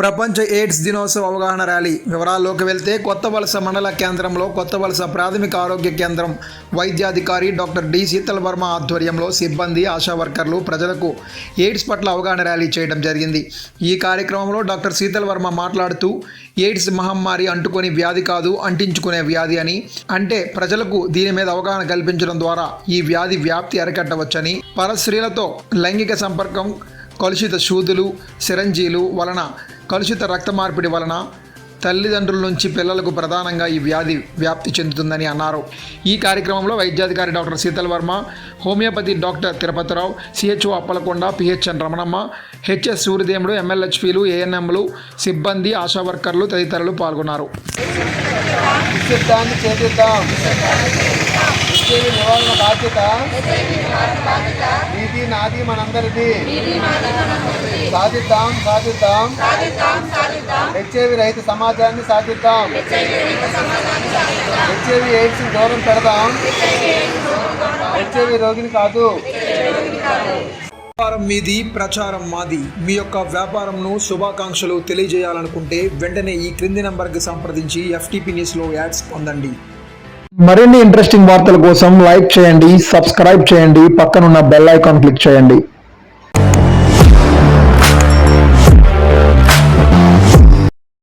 ప్రపంచ ఎయిడ్స్ దినోత్సవ అవగాహన ర్యాలీ. వివరాల్లోకి వెళ్తే కొత్త వలస మండల కేంద్రంలో కొత్త వలస ప్రాథమిక ఆరోగ్య కేంద్రం వైద్యాధికారి డాక్టర్ డి. శీతల్ వర్మ ఆధ్వర్యంలో సిబ్బంది ఆశా వర్కర్లు ప్రజలకు ఎయిడ్స్ పట్ల అవగాహన ర్యాలీ చేయడం జరిగింది. ఈ కార్యక్రమంలో డాక్టర్ శీతల్ వర్మ మాట్లాడుతూ ఎయిడ్స్ మహమ్మారి అంటుకొని వ్యాధి కాదు అంటించుకునే వ్యాధి అని. అంటే ప్రజలకు దీని మీద అవగాహన కల్పించడం ద్వారా ఈ వ్యాధి వ్యాప్తి అరికట్టవచ్చని. పరస్త్రీలతో లైంగిక సంపర్కం కలుషిత సూదులు సిరంజీలు వలన కలుషిత రక్త మార్పిడి వలన తల్లిదండ్రుల నుంచి పిల్లలకు ప్రధానంగా ఈ వ్యాధి వ్యాప్తి చెందుతుందని అన్నారు. ఈ కార్యక్రమంలో వైద్యాధికారి doctor Sheetal Varma homoeopathy doctor Tirupatirao CHO Appalakonda PHN Ramanamma HS Suryadevudu ఎమ్మెల్హెచ్పీలు ఏఎన్ఎంలు సిబ్బంది ఆశా వర్కర్లు తదితరులు పాల్గొన్నారు. నివారణ బాధ్యత. నీది నాది మనందరిది. సాధిద్దాం సాధిద్దాం. హెచ్ఐవి రహిత సమాజాన్ని సాధిద్దాం. హెచ్ఐవి ఎయిడ్స్ దూరం పెడదాం. హెచ్ఐవి రోగిని కాదు. వ్యాపారం మీది ప్రచారం మాది. మీ యొక్క వ్యాపారంను శుభాకాంక్షలు తెలియజేయాలనుకుంటే వెంటనే ఈ క్రింది నంబర్కి సంప్రదించి ఎఫ్టీపీ న్యూస్లో యాడ్స్ పొందండి. మరిన్ని ఇంట్రెస్టింగ్ వార్తల కోసం లైక్ చేయండి సబ్స్క్రైబ్ చేయండి పక్కనున్న బెల్ ఐకాన్ క్లిక్ చేయండి.